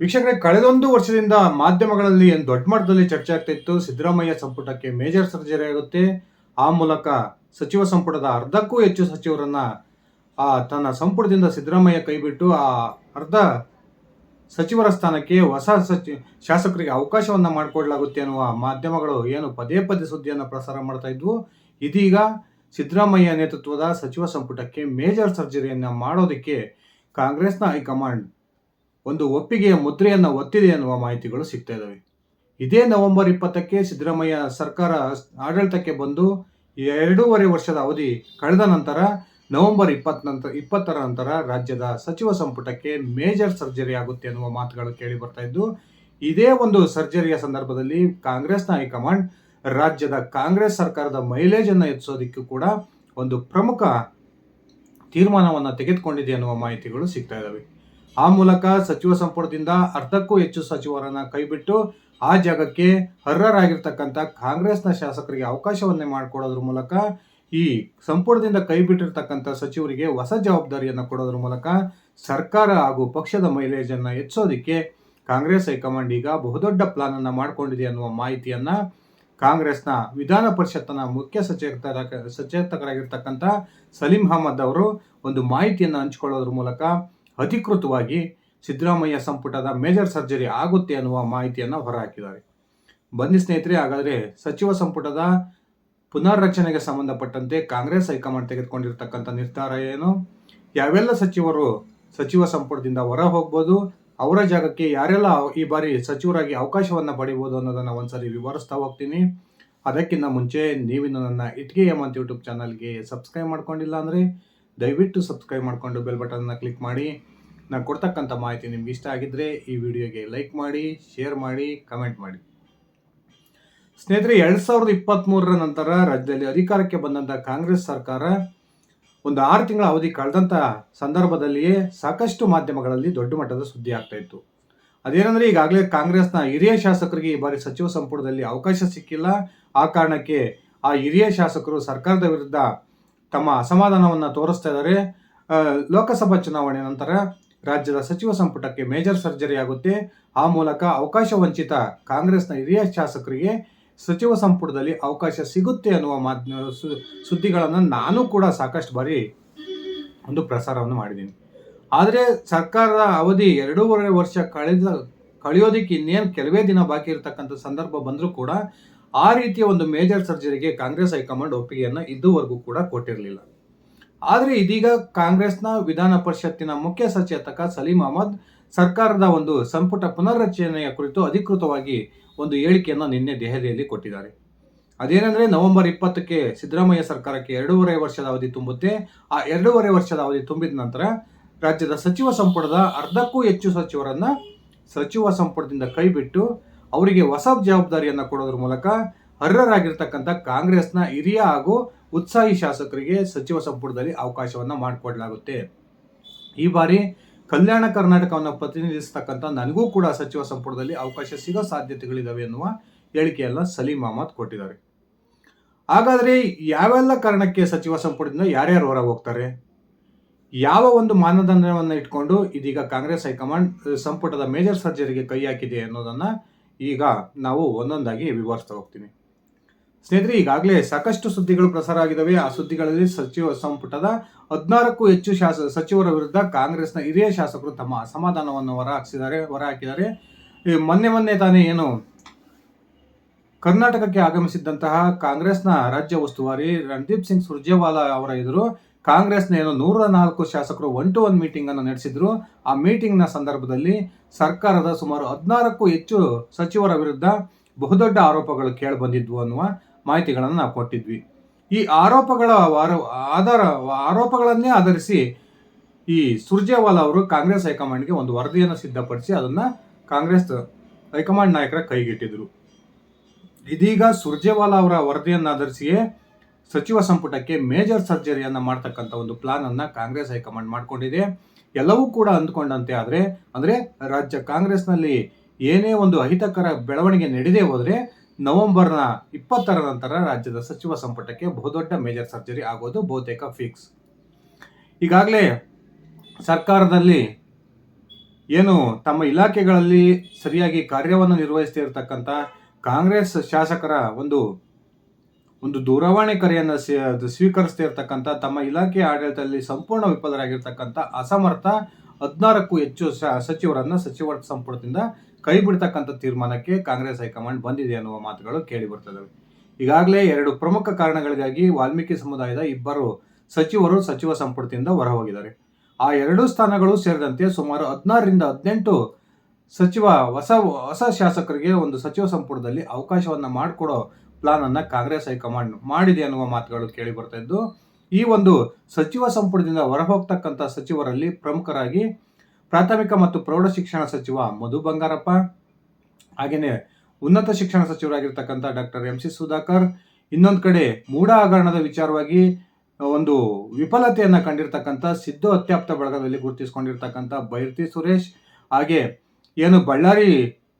ವೀಕ್ಷಕರೇ, ಕಳೆದೊಂದು ವರ್ಷದಿಂದ ಮಾಧ್ಯಮಗಳಲ್ಲಿ ಏನು ದೊಡ್ಡ ಮಟ್ಟದಲ್ಲಿ ಚರ್ಚೆ ಆಗ್ತಾ ಇತ್ತು, ಸಿದ್ದರಾಮಯ್ಯ ಸಂಪುಟಕ್ಕೆ ಮೇಜರ್ ಸರ್ಜರಿ ಆಗುತ್ತೆ. ಆ ಮೂಲಕ ಸಚಿವ ಸಂಪುಟದ ಅರ್ಧಕ್ಕೂ ಹೆಚ್ಚು ಸಚಿವರನ್ನ, ಆ, ತನ್ನ ಸಂಪುಟದಿಂದ ಸಿದ್ದರಾಮಯ್ಯ ಕೈಬಿಟ್ಟು ಆ ಅರ್ಧ ಸಚಿವರ ಸ್ಥಾನಕ್ಕೆ ಹೊಸ ಸಚಿ, ಶಾಸಕರಿಗೆ ಅವಕಾಶವನ್ನ ಮಾಡಿಕೊಡ್ಲಾಗುತ್ತೆ ಅನ್ನುವ ಮಾಧ್ಯಮಗಳು ಏನು ಪದೇ ಪದೇ ಸುದ್ದಿಯನ್ನು ಪ್ರಸಾರ ಮಾಡ್ತಾ ಇದ್ವು. ಇದೀಗ ಸಿದ್ದರಾಮಯ್ಯ ನೇತೃತ್ವದ ಸಚಿವ ಸಂಪುಟಕ್ಕೆ ಮೇಜರ್ ಸರ್ಜರಿಯನ್ನು ಮಾಡೋದಕ್ಕೆ ಕಾಂಗ್ರೆಸ್ನ ಹೈಕಮಾಂಡ್ ಒಂದು ಒಪ್ಪಿಗೆಯ ಮುದ್ರೆಯನ್ನು ಒತ್ತಿದೆ ಎನ್ನುವ ಮಾಹಿತಿಗಳು ಸಿಗ್ತಾ ಇದ್ದಾವೆ ಇದೇ ನವೆಂಬರ್ ಇಪ್ಪತ್ತಕ್ಕೆ ಸಿದ್ದರಾಮಯ್ಯ ಸರ್ಕಾರ ಆಡಳಿತಕ್ಕೆ ಬಂದು ಎರಡೂವರೆ ವರ್ಷದ ಅವಧಿ ಕಳೆದ ನಂತರ, ನವೆಂಬರ್ ಇಪ್ಪತ್ತ ನಂತರ, ಇಪ್ಪತ್ತರ ನಂತರ ರಾಜ್ಯದ ಸಚಿವ ಸಂಪುಟಕ್ಕೆ ಮೇಜರ್ ಸರ್ಜರಿ ಆಗುತ್ತೆ ಎನ್ನುವ ಮಾತುಗಳು ಕೇಳಿ ಬರ್ತಾ ಇದ್ದು, ಇದೇ ಒಂದು ಸರ್ಜರಿಯ ಸಂದರ್ಭದಲ್ಲಿ ಕಾಂಗ್ರೆಸ್ನ ಹೈಕಮಾಂಡ್ ರಾಜ್ಯದ ಕಾಂಗ್ರೆಸ್ ಸರ್ಕಾರದ ಮೈಲೇಜ್ ಅನ್ನು ಹೆಚ್ಚಿಸೋದಕ್ಕೂ ಕೂಡ ಒಂದು ಪ್ರಮುಖ ತೀರ್ಮಾನವನ್ನು ತೆಗೆದುಕೊಂಡಿದೆ ಅನ್ನುವ ಮಾಹಿತಿಗಳು ಸಿಗ್ತಾ ಇದ್ದಾವೆ ಆ ಮೂಲಕ ಸಚಿವ ಸಂಪುಟದಿಂದ ಅರ್ಧಕ್ಕೂ ಹೆಚ್ಚು ಸಚಿವರನ್ನ ಕೈಬಿಟ್ಟು ಆ ಜಾಗಕ್ಕೆ ಅರ್ಹರಾಗಿರ್ತಕ್ಕಂಥ ಕಾಂಗ್ರೆಸ್ನ ಶಾಸಕರಿಗೆ ಅವಕಾಶವನ್ನೇ ಮಾಡಿಕೊಡೋದ್ರ ಮೂಲಕ, ಈ ಸಂಪುಟದಿಂದ ಕೈಬಿಟ್ಟಿರ್ತಕ್ಕಂಥ ಸಚಿವರಿಗೆ ಹೊಸ ಜವಾಬ್ದಾರಿಯನ್ನು ಕೊಡೋದ್ರ ಮೂಲಕ ಸರ್ಕಾರ ಹಾಗೂ ಪಕ್ಷದ ಮೈಲೇಜನ್ನು ಹೆಚ್ಚೋದಕ್ಕೆ ಕಾಂಗ್ರೆಸ್ ಹೈಕಮಾಂಡ್ ಈಗ ಬಹುದೊಡ್ಡ ಪ್ಲಾನ್ ಅನ್ನ ಮಾಡಿಕೊಂಡಿದೆ ಅನ್ನುವ ಮಾಹಿತಿಯನ್ನ ಕಾಂಗ್ರೆಸ್ನ ವಿಧಾನ ಪರಿಷತ್ತನ ಮುಖ್ಯ ಸಚೇತರ ಸಚೇತಕರಾಗಿರ್ತಕ್ಕಂಥ ಸಲೀಂ ಅಹಮದ್ ಅವರು ಒಂದು ಮಾಹಿತಿಯನ್ನು ಹಂಚಿಕೊಳ್ಳೋದ್ರ ಮೂಲಕ ಅಧಿಕೃತವಾಗಿ ಸಿದ್ದರಾಮಯ್ಯ ಸಂಪುಟದ ಮೇಜರ್ ಸರ್ಜರಿ ಆಗುತ್ತೆ ಅನ್ನುವ ಮಾಹಿತಿಯನ್ನು ಹೊರಹಾಕಿದ್ದಾರೆ. ಬನ್ನಿ ಸ್ನೇಹಿತರೆ, ಹಾಗಾದರೆ ಸಚಿವ ಸಂಪುಟದ ಪುನರ್ರಚನೆಗೆ ಸಂಬಂಧಪಟ್ಟಂತೆ ಕಾಂಗ್ರೆಸ್ ಹೈಕಮಾಂಡ್ ತೆಗೆದುಕೊಂಡಿರ್ತಕ್ಕಂಥ ನಿರ್ಧಾರ ಏನು? ಯಾವೆಲ್ಲ ಸಚಿವರು ಸಚಿವ ಸಂಪುಟದಿಂದ ಹೊರ ಹೋಗ್ಬೋದು, ಅವರ ಜಾಗಕ್ಕೆ ಯಾರೆಲ್ಲ ಈ ಬಾರಿ ಸಚಿವರಾಗಿ ಅವಕಾಶವನ್ನು ಪಡಿಬೋದು ಅನ್ನೋದನ್ನು ಒಂದ್ಸರಿ ವಿವರಿಸ್ತಾ ಹೋಗ್ತೀನಿ. ಅದಕ್ಕಿಂತ ಮುಂಚೆ ನೀವಿನ್ನು ನನ್ನ ಇಟ್ಗೆ ಎಂ ಯೂಟ್ಯೂಬ್ ಚಾನಲ್ಗೆ ಸಬ್ಸ್ಕ್ರೈಬ್ ಮಾಡ್ಕೊಂಡಿಲ್ಲ ಅಂದರೆ ದಯವಿಟ್ಟು ಸಬ್ಸ್ಕ್ರೈಬ್ ಮಾಡಿಕೊಂಡು ಬೆಲ್ ಬಟನ್ನ ಕ್ಲಿಕ್ ಮಾಡಿ. ನಾನು ಕೊಡ್ತಕ್ಕಂಥ ಮಾಹಿತಿ ನಿಮ್ಗೆ ಇಷ್ಟ ಆಗಿದ್ದರೆ ಈ ವಿಡಿಯೋಗೆ ಲೈಕ್ ಮಾಡಿ ಶೇರ್ ಮಾಡಿ ಕಮೆಂಟ್ ಮಾಡಿ. ಸ್ನೇಹಿತರೆ, ಎರಡು ಸಾವಿರದ ಇಪ್ಪತ್ತ್ಮೂರರ ನಂತರ ರಾಜ್ಯದಲ್ಲಿ ಅಧಿಕಾರಕ್ಕೆ ಬಂದಂಥ ಕಾಂಗ್ರೆಸ್ ಸರ್ಕಾರ ಒಂದು ಆರು ತಿಂಗಳ ಅವಧಿ ಕಳೆದಂಥ ಸಂದರ್ಭದಲ್ಲಿಯೇ ಸಾಕಷ್ಟು ಮಾಧ್ಯಮಗಳಲ್ಲಿ ದೊಡ್ಡ ಮಟ್ಟದ ಸುದ್ದಿ ಆಗ್ತಾ ಇತ್ತು. ಅದೇನೆಂದರೆ, ಈಗಾಗಲೇ ಕಾಂಗ್ರೆಸ್ನ ಹಿರಿಯ ಶಾಸಕರಿಗೆ ಈ ಬಾರಿ ಸಚಿವ ಸಂಪುಟದಲ್ಲಿ ಅವಕಾಶ ಸಿಕ್ಕಿಲ್ಲ. ಆ ಕಾರಣಕ್ಕೆ ಆ ಹಿರಿಯ ಶಾಸಕರು ಸರ್ಕಾರದ ವಿರುದ್ಧ ತಮ್ಮ ಅಸಮಾಧಾನವನ್ನು ತೋರಿಸ್ತಾ ಇದ್ದಾರೆ. ಲೋಕಸಭಾ ಚುನಾವಣೆ ನಂತರ ರಾಜ್ಯದ ಸಚಿವ ಸಂಪುಟಕ್ಕೆ ಮೇಜರ್ ಸರ್ಜರಿ ಆಗುತ್ತೆ. ಆ ಮೂಲಕ ಅವಕಾಶ ವಂಚಿತ ಕಾಂಗ್ರೆಸ್ನ ಹಿರಿಯ ಶಾಸಕರಿಗೆ ಸಚಿವ ಸಂಪುಟದಲ್ಲಿ ಅವಕಾಶ ಸಿಗುತ್ತೆ ಅನ್ನುವ ಮಾ ಸುದ್ದಿಗಳನ್ನು ನಾನು ಕೂಡ ಸಾಕಷ್ಟು ಬಾರಿ ಒಂದು ಪ್ರಸಾರವನ್ನು ಮಾಡಿದ್ದೀನಿ. ಆದರೆ ಸರ್ಕಾರದ ಅವಧಿ ಎರಡೂವರೆ ವರ್ಷ ಕಳೆದ, ಕಳೆಯೋದಕ್ಕೆ ಇನ್ನೇನು ಕೆಲವೇ ದಿನ ಬಾಕಿ ಇರತಕ್ಕಂಥ ಸಂದರ್ಭ ಬಂದರೂ ಕೂಡ ಆ ರೀತಿಯ ಒಂದು ಮೇಜರ್ ಸರ್ಜರಿಗೆ ಕಾಂಗ್ರೆಸ್ ಹೈಕಮಾಂಡ್ ಒಪ್ಪಿಗೆಯನ್ನು ಇದುವರೆಗೂ ಕೂಡ ಕೊಟ್ಟಿರಲಿಲ್ಲ. ಆದರೆ ಇದೀಗ ಕಾಂಗ್ರೆಸ್ನ ವಿಧಾನ ಪರಿಷತ್ತಿನ ಮುಖ್ಯ ಸಚೇತಕ ಸಲೀಂ ಅಹಮದ್ ಸರ್ಕಾರದ ಒಂದು ಸಂಪುಟ ಪುನರ್ರಚನೆಯ ಕುರಿತು ಅಧಿಕೃತವಾಗಿ ಒಂದು ಹೇಳಿಕೆಯನ್ನು ನಿನ್ನೆ ದೆಹಲಿಯಲ್ಲಿ ಕೊಟ್ಟಿದ್ದಾರೆ. ಅದೇನೆಂದರೆ ನವೆಂಬರ್ ಇಪ್ಪತ್ತಕ್ಕೆ ಸಿದ್ದರಾಮಯ್ಯ ಸರ್ಕಾರಕ್ಕೆ ಎರಡೂವರೆ ವರ್ಷದ ಅವಧಿ ತುಂಬುತ್ತೆ. ಆ ಎರಡೂವರೆ ವರ್ಷದ ಅವಧಿ ತುಂಬಿದ ನಂತರ ರಾಜ್ಯದ ಸಚಿವ ಸಂಪುಟದ ಅರ್ಧಕ್ಕೂ ಹೆಚ್ಚು ಸಚಿವರನ್ನ ಸಚಿವ ಸಂಪುಟದಿಂದ ಕೈಬಿಟ್ಟು ಅವರಿಗೆ ಹೊಸ ಜವಾಬ್ದಾರಿಯನ್ನು ಕೊಡೋದ್ರ ಮೂಲಕ ಅರ್ಹರಾಗಿರ್ತಕ್ಕಂಥ ಕಾಂಗ್ರೆಸ್ನ ಹಿರಿಯ ಹಾಗೂ ಉತ್ಸಾಹಿ ಶಾಸಕರಿಗೆ ಸಚಿವ ಸಂಪುಟದಲ್ಲಿ ಅವಕಾಶವನ್ನು ಮಾಡಿಕೊಡಲಾಗುತ್ತೆ. ಈ ಬಾರಿ ಕಲ್ಯಾಣ ಕರ್ನಾಟಕವನ್ನು ಪ್ರತಿನಿಧಿಸತಕ್ಕಂಥ ನನಗೂ ಕೂಡ ಸಚಿವ ಸಂಪುಟದಲ್ಲಿ ಅವಕಾಶ ಸಿಗೋ ಸಾಧ್ಯತೆಗಳಿದಾವೆ ಎನ್ನುವ ಹೇಳಿಕೆಯನ್ನ ಸಲೀಂ ಅಹಮದ್ ಕೊಟ್ಟಿದ್ದಾರೆ. ಹಾಗಾದರೆ ಯಾವೆಲ್ಲ ಕಾರಣಕ್ಕೆ ಸಚಿವ ಸಂಪುಟದಿಂದ ಯಾರ್ಯಾರು ಹೊರ ಹೋಗ್ತಾರೆ ಯಾವ ಒಂದು ಮಾನದಂಡವನ್ನು ಇಟ್ಕೊಂಡು ಇದೀಗ ಕಾಂಗ್ರೆಸ್ ಹೈಕಮಾಂಡ್ ಸಂಪುಟದ ಮೇಜರ್ ಸರ್ಜರಿಗೆ ಕೈ ಹಾಕಿದೆ ಅನ್ನೋದನ್ನ ಈಗ ನಾವು ಒಂದೊಂದಾಗಿ ವಿವರಿಸ್ತಾ ಹೋಗ್ತೀನಿ. ಸ್ನೇಹಿತರೆ, ಈಗಾಗಲೇ ಸಾಕಷ್ಟು ಸುದ್ದಿಗಳು ಪ್ರಸಾರ ಆಗಿದ್ದಾವೆ ಆ ಸುದ್ದಿಗಳಲ್ಲಿ ಸಚಿವ ಸಂಪುಟದ ಹದಿನಾರಕ್ಕೂ ಹೆಚ್ಚು ಶಾಸ, ಸಚಿವರ ವಿರುದ್ಧ ಕಾಂಗ್ರೆಸ್ನ ಹಿರಿಯ ಶಾಸಕರು ತಮ್ಮ ಅಸಮಾಧಾನವನ್ನು ಹೊರಹಾಕಿಸಿದ್ದಾರೆ ಹೊರ ಹಾಕಿದ್ದಾರೆ ಮೊನ್ನೆ ಮೊನ್ನೆ ತಾನೇ ಏನು ಕರ್ನಾಟಕಕ್ಕೆ ಆಗಮಿಸಿದ್ದಂತಹ ಕಾಂಗ್ರೆಸ್ನ ರಾಜ್ಯ ಉಸ್ತುವಾರಿ ರಣದೀಪ್ ಸಿಂಗ್ ಸುರ್ಜೇವಾಲಾ ಅವರ ಎದುರು ಕಾಂಗ್ರೆಸ್ನ ಏನು ನೂರ ನಾಲ್ಕು ಶಾಸಕರು ಒನ್ ಟು ಒನ್ ಮೀಟಿಂಗ್ ಅನ್ನು ನಡೆಸಿದ್ರು. ಆ ಮೀಟಿಂಗ್ನ ಸಂದರ್ಭದಲ್ಲಿ ಸರ್ಕಾರದ ಸುಮಾರು ಹದಿನಾರಕ್ಕೂ ಹೆಚ್ಚು ಸಚಿವರ ವಿರುದ್ಧ ಬಹುದೊಡ್ಡ ಆರೋಪಗಳು ಕೇಳಿಬಂದಿದ್ವು ಅನ್ನುವ ಮಾಹಿತಿಗಳನ್ನು ನಾವು ಕೊಟ್ಟಿದ್ವಿ. ಈ ಆರೋಪಗಳ ಆಧಾರ, ಆರೋಪಗಳನ್ನೇ ಆಧರಿಸಿ ಈ ಸುರ್ಜೇವಾಲಾ ಅವರು ಕಾಂಗ್ರೆಸ್ ಹೈಕಮಾಂಡ್ಗೆ ಒಂದು ವರದಿಯನ್ನು ಸಿದ್ಧಪಡಿಸಿ ಅದನ್ನ ಕಾಂಗ್ರೆಸ್ ಹೈಕಮಾಂಡ್ ನಾಯಕರ ಕೈಗೆಟ್ಟಿದ್ರು ಇದೀಗ ಸುರ್ಜೇವಾಲಾ ಅವರ ವರದಿಯನ್ನು ಆಧರಿಸಿಯೇ ಸಚಿವ ಸಂಪುಟಕ್ಕೆ ಮೇಜರ್ ಸರ್ಜರಿಯನ್ನ ಮಾಡ್ತಕ್ಕಂಥ ಒಂದು ಪ್ಲಾನ್ ಅನ್ನ ಕಾಂಗ್ರೆಸ್ ಹೈಕಮಾಂಡ್ ಮಾಡಿಕೊಂಡಿದೆ. ಎಲ್ಲವೂ ಕೂಡ ಅಂದ್ಕೊಂಡಂತೆ ಆದ್ರೆ, ಅಂದ್ರೆ ರಾಜ್ಯ ಕಾಂಗ್ರೆಸ್ನಲ್ಲಿ ಏನೇ ಒಂದು ಅಹಿತಕರ ಬೆಳವಣಿಗೆ ನಡೆದೇ ಹೋದರೆ ನವೆಂಬರ್ನ ಇಪ್ಪತ್ತರ ನಂತರ ರಾಜ್ಯದ ಸಚಿವ ಸಂಪುಟಕ್ಕೆ ಬಹುದೊಡ್ಡ ಮೇಜರ್ ಸರ್ಜರಿ ಆಗೋದು ಬಹುತೇಕ ಫಿಕ್ಸ್ ಈಗಾಗಲೇ ಸರ್ಕಾರದಲ್ಲಿ ಏನು ತಮ್ಮ ಇಲಾಖೆಗಳಲ್ಲಿ ಸರಿಯಾಗಿ ಕಾರ್ಯವನ್ನು ನಿರ್ವಹಿಸ್ತಾ ಇರತಕ್ಕಂಥ ಕಾಂಗ್ರೆಸ್ ಶಾಸಕರ ಒಂದು ಒಂದು ದೂರವಾಣಿ ಕರೆಯನ್ನು ಸ್ವೀಕರಿಸ್ತಾ ಇರತಕ್ಕಂಥ ತಮ್ಮ ಇಲಾಖೆ ಆಡಳಿತದಲ್ಲಿ ಸಂಪೂರ್ಣ ವಿಫಲರಾಗಿರ್ತಕ್ಕಂಥ ಅಸಮರ್ಥ ಹದಿನಾರಕ್ಕೂ ಹೆಚ್ಚು ಸಚಿವರನ್ನ ಸಚಿವ ಸಂಪುಟದಿಂದ ಕೈ ಬಿಡ್ತಕ್ಕಂಥ ತೀರ್ಮಾನಕ್ಕೆ ಕಾಂಗ್ರೆಸ್ ಹೈಕಮಾಂಡ್ ಬಂದಿದೆ ಅನ್ನುವ ಮಾತುಗಳು ಕೇಳಿ ಬರ್ತದವೆ. ಈಗಾಗಲೇ ಎರಡು ಪ್ರಮುಖ ಕಾರಣಗಳಿಗಾಗಿ ವಾಲ್ಮೀಕಿ ಸಮುದಾಯದ ಇಬ್ಬರು ಸಚಿವರು ಸಚಿವ ಸಂಪುಟದಿಂದ ಹೊರಹೋಗಿದ್ದಾರೆ. ಆ ಎರಡೂ ಸ್ಥಾನಗಳು ಸೇರಿದಂತೆ ಸುಮಾರು ಹದಿನಾರರಿಂದ ಹದಿನೆಂಟು ಸಚಿವ, ಹೊಸ ಹೊಸ ಶಾಸಕರಿಗೆ ಒಂದು ಸಚಿವ ಸಂಪುಟದಲ್ಲಿ ಅವಕಾಶವನ್ನು ಮಾಡಿಕೊಡೋ ಪ್ಲಾನ್ ಅನ್ನ ಕಾಂಗ್ರೆಸ್ ಹೈಕಮಾಂಡ್ ಮಾಡಿದೆ ಅನ್ನುವ ಮಾತುಗಳು ಕೇಳಿ ಬರ್ತಾ ಇದ್ದು, ಈ ಒಂದು ಸಚಿವ ಸಂಪುಟದಿಂದ ಹೊರಹೋಗ್ತಕ್ಕಂಥ ಸಚಿವರಲ್ಲಿ ಪ್ರಮುಖರಾಗಿ ಪ್ರಾಥಮಿಕ ಮತ್ತು ಪ್ರೌಢ ಶಿಕ್ಷಣ ಸಚಿವ ಮಧು ಬಂಗಾರಪ್ಪ, ಹಾಗೆಯೇ ಉನ್ನತ ಶಿಕ್ಷಣ ಸಚಿವರಾಗಿರ್ತಕ್ಕಂಥ ಡಾಕ್ಟರ್ ಎಂ ಸಿ ಸುಧಾಕರ್, ಇನ್ನೊಂದು ಕಡೆ ಮೂಢ ಹಗರಣದ ವಿಚಾರವಾಗಿ ಒಂದು ವಿಫಲತೆಯನ್ನು ಕಂಡಿರ್ತಕ್ಕಂಥ ಸಿದ್ದು ಅತ್ಯಾಪ್ತ ಬಳಗದಲ್ಲಿ ಗುರುತಿಸಿಕೊಂಡಿರ್ತಕ್ಕಂಥ ಬೈರ್ತಿ ಸುರೇಶ್, ಹಾಗೆ ಏನು ಬಳ್ಳಾರಿ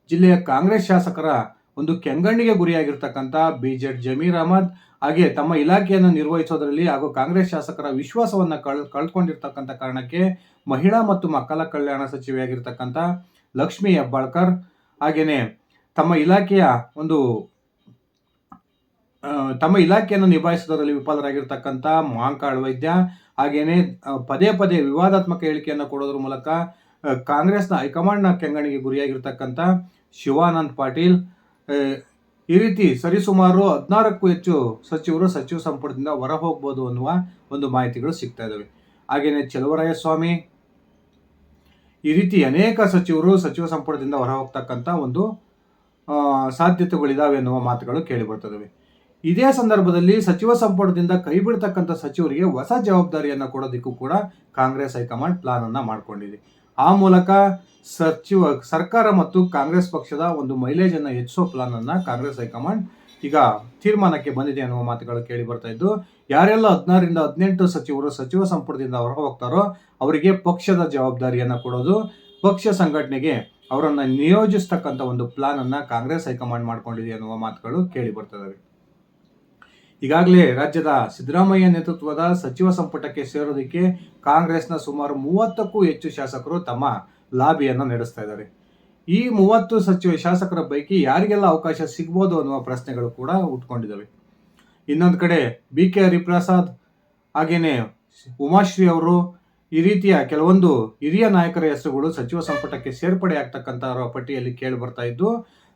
ಜಿಲ್ಲೆಯ ಕಾಂಗ್ರೆಸ್ ಶಾಸಕರ ಒಂದು ಕೆಂಗಣ್ಣಿಗೆ ಗುರಿಯಾಗಿರ್ತಕ್ಕಂಥ ಬಿ ಜೆಡ್ ಜಮೀರ್ ಅಹಮದ್, ಹಾಗೆ ತಮ್ಮ ಇಲಾಖೆಯನ್ನು ನಿರ್ವಹಿಸೋದರಲ್ಲಿ ಹಾಗೂ ಕಾಂಗ್ರೆಸ್ ಶಾಸಕರ ವಿಶ್ವಾಸವನ್ನು ಕಳ್, ಕಳ್ಕೊಂಡಿರ್ತಕ್ಕಂಥ ಕಾರಣಕ್ಕೆ ಮಹಿಳಾ ಮತ್ತು ಮಕ್ಕಳ ಕಲ್ಯಾಣ ಸಚಿವೆಯಾಗಿರ್ತಕ್ಕಂಥ ಲಕ್ಷ್ಮಿ ಹೆಬ್ಬಾಳ್ಕರ್ ಹಾಗೆಯೇ ತಮ್ಮ ಇಲಾಖೆಯ ಒಂದು ತಮ್ಮ ಇಲಾಖೆಯನ್ನು ನಿಭಾಯಿಸೋದರಲ್ಲಿ ವಿಫಲರಾಗಿರ್ತಕ್ಕಂಥ ಮಹಾಂಕಾಳ್ ವೈದ್ಯ ಹಾಗೆಯೇ ಪದೇ ಪದೇ ವಿವಾದಾತ್ಮಕ ಹೇಳಿಕೆಯನ್ನು ಕೊಡೋದ್ರ ಮೂಲಕ ಕಾಂಗ್ರೆಸ್ನ ಹೈಕಮಾಂಡ್ನ ಕೆಂಗಣಿಗೆ ಗುರಿಯಾಗಿರ್ತಕ್ಕಂಥ ಶಿವಾನಂದ್ ಪಾಟೀಲ್ ಈ ರೀತಿ ಸರಿಸುಮಾರು ಹದಿನಾರಕ್ಕೂ ಹೆಚ್ಚು ಸಚಿವರು ಸಚಿವ ಸಂಪುಟದಿಂದ ಹೊರ ಹೋಗ್ಬೋದು ಅನ್ನುವ ಒಂದು ಮಾಹಿತಿಗಳು ಸಿಗ್ತಾ ಇದ್ದಾವೆ ಹಾಗೆಯೇ ಚಲುವರಾಯ ಸ್ವಾಮಿ ಈ ರೀತಿ ಅನೇಕ ಸಚಿವರು ಸಚಿವ ಸಂಪುಟದಿಂದ ಹೊರ ಹೋಗ್ತಕ್ಕಂಥ ಒಂದು ಸಾಧ್ಯತೆಗಳಿದಾವೆ ಎನ್ನುವ ಮಾತುಗಳು ಕೇಳಿ ಬರ್ತದವೆ ಇದೇ ಸಂದರ್ಭದಲ್ಲಿ ಸಚಿವ ಸಂಪುಟದಿಂದ ಕೈ ಬಿಡ್ತಕ್ಕಂಥ ಸಚಿವರಿಗೆ ಹೊಸ ಜವಾಬ್ದಾರಿಯನ್ನು ಕೊಡೋದಕ್ಕೂ ಕೂಡ ಕಾಂಗ್ರೆಸ್ ಹೈಕಮಾಂಡ್ ಪ್ಲಾನ್ ಅನ್ನ ಮಾಡಿಕೊಂಡಿದೆ. ಆ ಮೂಲಕ ಸಚಿವ, ಸರ್ಕಾರ ಮತ್ತು ಕಾಂಗ್ರೆಸ್ ಪಕ್ಷದ ಒಂದು ಮೈಲೇಜ್ ಅನ್ನು ಹೆಚ್ಚಿಸೋ ಪ್ಲಾನ್ ಅನ್ನ ಕಾಂಗ್ರೆಸ್ ಹೈಕಮಾಂಡ್ ಈಗ ತೀರ್ಮಾನಕ್ಕೆ ಬಂದಿದೆ ಅನ್ನುವ ಮಾತುಗಳು ಕೇಳಿ ಬರ್ತಾ ಇದ್ದು, ಯಾರೆಲ್ಲ ಹದಿನಾರರಿಂದ ಹದಿನೆಂಟು ಸಚಿವರು ಸಚಿವ ಸಂಪುಟದಿಂದ ಹೊರ ಹೋಗ್ತಾರೋ ಅವರಿಗೆ ಪಕ್ಷದ ಜವಾಬ್ದಾರಿಯನ್ನು ಕೊಡೋದು, ಪಕ್ಷ ಸಂಘಟನೆಗೆ ಅವರನ್ನು ನಿಯೋಜಿಸ್ತಕ್ಕಂಥ ಒಂದು ಪ್ಲಾನ್ ಅನ್ನ ಕಾಂಗ್ರೆಸ್ ಹೈಕಮಾಂಡ್ ಮಾಡ್ಕೊಂಡಿದೆ ಅನ್ನುವ ಮಾತುಗಳು ಕೇಳಿ ಬರ್ತದವೆ ಈಗಾಗಲೇ ರಾಜ್ಯದ ಸಿದ್ದರಾಮಯ್ಯ ನೇತೃತ್ವದ ಸಚಿವ ಸಂಪುಟಕ್ಕೆ ಸೇರೋದಕ್ಕೆ ಕಾಂಗ್ರೆಸ್ನ ಸುಮಾರು ಮೂವತ್ತಕ್ಕೂ ಹೆಚ್ಚು ಶಾಸಕರು ತಮ್ಮ ಲಾಬಿಯನ್ನು ನಡೆಸ್ತಾ ಇದ್ದಾರೆ. ಈ ಮೂವತ್ತು ಸಚಿವ ಶಾಸಕರ ಪೈಕಿ ಯಾರಿಗೆಲ್ಲ ಅವಕಾಶ ಸಿಗ್ಬೋದು ಅನ್ನುವ ಪ್ರಶ್ನೆಗಳು ಕೂಡ ಉಟ್ಕೊಂಡಿದ್ದಾವೆ. ಇನ್ನೊಂದು ಕಡೆ ಬಿ ಕೆ ಹರಿಪ್ರಸಾದ್ ಹಾಗೆಯೇ ಉಮಾಶ್ರೀ ಅವರು ಈ ರೀತಿಯ ಕೆಲವೊಂದು ಹಿರಿಯ ನಾಯಕರ ಹೆಸರುಗಳು ಸಚಿವ ಸಂಪುಟಕ್ಕೆ ಸೇರ್ಪಡೆ ಆಗ್ತಕ್ಕಂಥ ಪಟ್ಟಿಯಲ್ಲಿ ಕೇಳಿ ಬರ್ತಾ ಇದ್ದು,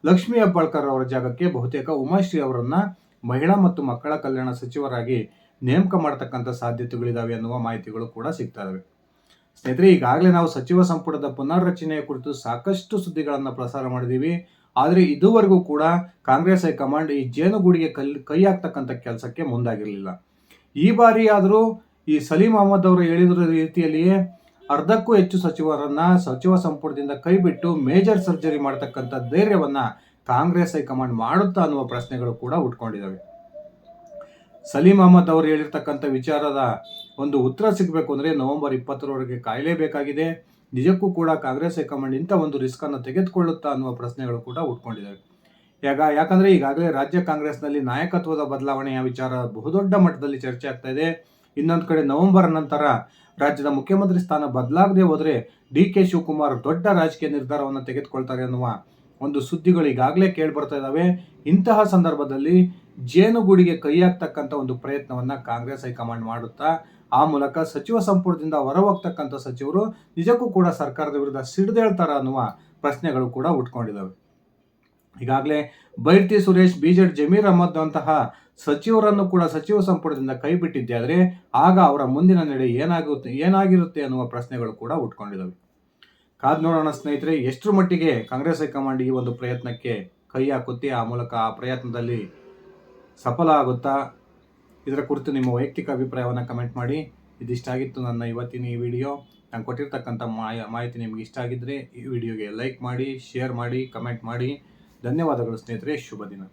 ಲಕ್ಷ್ಮೀ ಹೆಬ್ಬಾಳ್ಕರ್ ಅವರ ಜಾಗಕ್ಕೆ ಬಹುತೇಕ ಉಮಾಶ್ರೀ ಅವರನ್ನ ಮಹಿಳಾ ಮತ್ತು ಮಕ್ಕಳ ಕಲ್ಯಾಣ ಸಚಿವರಾಗಿ ನೇಮಕ ಮಾಡತಕ್ಕಂಥ ಸಾಧ್ಯತೆಗಳಿದಾವೆ ಅನ್ನುವ ಮಾಹಿತಿಗಳು ಕೂಡ ಸಿಗ್ತಾ ಇದಾವೆ. ಸ್ನೇಹಿತರೆ, ಈಗಾಗಲೇ ನಾವು ಸಚಿವ ಸಂಪುಟದ ಪುನರ್ರಚನೆಯ ಕುರಿತು ಸಾಕಷ್ಟು ಸುದ್ದಿಗಳನ್ನು ಪ್ರಸಾರ ಮಾಡಿದ್ದೀವಿ ಆದರೆ ಇದುವರೆಗೂ ಕೂಡ ಕಾಂಗ್ರೆಸ್ ಹೈಕಮಾಂಡ್ ಈ ಜೇನುಗೂಡಿಗೆ ಕಲ್, ಕೈ ಹಾಕ್ತಕ್ಕಂಥ ಕೆಲಸಕ್ಕೆ ಮುಂದಾಗಿರಲಿಲ್ಲ. ಈ ಬಾರಿ ಆದರೂ ಈ ಸಲೀಂ ಅಹಮದ್ ಅವರು ಹೇಳಿದ ರೀತಿಯಲ್ಲಿಯೇ ಅರ್ಧಕ್ಕೂ ಹೆಚ್ಚು ಸಚಿವರನ್ನ ಸಚಿವ ಸಂಪುಟದಿಂದ ಕೈಬಿಟ್ಟು ಮೇಜರ್ ಸರ್ಜರಿ ಮಾಡತಕ್ಕಂಥ ಧೈರ್ಯವನ್ನ ಕಾಂಗ್ರೆಸ್ ಹೈಕಮಾಂಡ್ ಮಾಡುತ್ತಾ ಅನ್ನುವ ಪ್ರಶ್ನೆಗಳು ಕೂಡ ಉಟ್ಕೊಂಡಿದ್ದಾವೆ. ಸಲೀಂ ಅಹಮದ್ ಅವರು ಹೇಳಿರ್ತಕ್ಕಂಥ ವಿಚಾರದ ಒಂದು ಉತ್ತರ ಸಿಗಬೇಕು ಅಂದರೆ ನವೆಂಬರ್ ಇಪ್ಪತ್ತರವರೆಗೆ ಕಾಯಲೇಬೇಕಾಗಿದೆ ನಿಜಕ್ಕೂ ಕೂಡ ಕಾಂಗ್ರೆಸ್ ಹೈಕಮಾಂಡ್ ಇಂಥ ಒಂದು ರಿಸ್ಕನ್ನು ತೆಗೆದುಕೊಳ್ಳುತ್ತಾ ಅನ್ನುವ ಪ್ರಶ್ನೆಗಳು ಕೂಡ ಉಟ್ಕೊಂಡಿದ್ದಾವೆ. ಯಾಕ ಯಾಕಂದರೆ ಈಗಾಗಲೇ ರಾಜ್ಯ ಕಾಂಗ್ರೆಸ್ನಲ್ಲಿ ನಾಯಕತ್ವದ ಬದಲಾವಣೆಯ ವಿಚಾರ ಬಹುದೊಡ್ಡ ಮಟ್ಟದಲ್ಲಿ ಚರ್ಚೆ ಆಗ್ತಾ ಇದೆ. ಇನ್ನೊಂದು ಕಡೆ ನವೆಂಬರ್ ನಂತರ ರಾಜ್ಯದ ಮುಖ್ಯಮಂತ್ರಿ ಸ್ಥಾನ ಬದಲಾಗದೆ ಹೋದರೆ ಡಿ ಕೆ ಶಿವಕುಮಾರ್ ದೊಡ್ಡ ರಾಜಕೀಯ ನಿರ್ಧಾರವನ್ನು ತೆಗೆದುಕೊಳ್ತಾರೆ ಅನ್ನುವ ಒಂದು ಸುದ್ದಿಗಳು ಈಗಾಗಲೇ ಕೇಳಿ ಬರ್ತಾ ಇದ್ದಾವೆ. ಇಂತಹ ಸಂದರ್ಭದಲ್ಲಿ ಜೇನುಗೂಡಿಗೆ ಕೈ ಹಾಕ್ತಕ್ಕಂಥ ಒಂದು ಪ್ರಯತ್ನವನ್ನ ಕಾಂಗ್ರೆಸ್ ಹೈಕಮಾಂಡ್ ಮಾಡುತ್ತಾ, ಆ ಮೂಲಕ ಸಚಿವ ಸಂಪುಟದಿಂದ ಹೊರಹೋಗ್ತಕ್ಕಂಥ ಸಚಿವರು ನಿಜಕ್ಕೂ ಕೂಡ ಸರ್ಕಾರದ ವಿರುದ್ಧ ಸಿಡಿದೇಳ್ತಾರ ಅನ್ನುವ ಪ್ರಶ್ನೆಗಳು ಕೂಡ ಉಟ್ಕೊಂಡಿದ್ದಾವೆ. ಈಗಾಗಲೇ ಬೈರ್ತಿ ಸುರೇಶ್, ಬಿಜೆಡ್ ಜಮೀರ್ ಅಹಮದ್ ಅಂತಹ ಸಚಿವರನ್ನು ಕೂಡ ಸಚಿವ ಸಂಪುಟದಿಂದ ಕೈ ಬಿಟ್ಟಿದ್ದೆ ಆಗ ಅವರ ಮುಂದಿನ ನಡೆ ಏನಾಗುತ್ತೆ, ಏನಾಗಿರುತ್ತೆ ಅನ್ನುವ ಪ್ರಶ್ನೆಗಳು ಕೂಡ ಉಟ್ಕೊಂಡಿದ್ದಾವೆ. ಕಾದ್ ನೋಡೋಣ ಸ್ನೇಹಿತರೆ, ಎಷ್ಟರ ಮಟ್ಟಿಗೆ ಕಾಂಗ್ರೆಸ್ ಹೈಕಮಾಂಡ್ ಈ ಒಂದು ಪ್ರಯತ್ನಕ್ಕೆ ಕೈ ಹಾಕುತ್ತೆ? ಆ ಮೂಲಕ ಆ ಪ್ರಯತ್ನದಲ್ಲಿ ಸಫಲ ಆಗುತ್ತಾ? ಇದರ ಕುರಿತು ನಿಮ್ಮ ವೈಯಕ್ತಿಕ ಅಭಿಪ್ರಾಯವನ್ನು ಕಮೆಂಟ್ ಮಾಡಿ. ಇದಿಷ್ಟಾಗಿತ್ತು ನನ್ನ ಇವತ್ತಿನ ಈ ವಿಡಿಯೋ. ನಾನು ಕೊಟ್ಟಿರ್ತಕ್ಕಂಥ ಮಾಹಿತಿ ನಿಮಗೆ ಇಷ್ಟ ಆಗಿದ್ದರೆ ಈ ವಿಡಿಯೋಗೆ ಲೈಕ್ ಮಾಡಿ ಶೇರ್ ಮಾಡಿ ಕಮೆಂಟ್ ಮಾಡಿ. ಧನ್ಯವಾದಗಳು ಸ್ನೇಹಿತರೆ, ಶುಭ ದಿನ.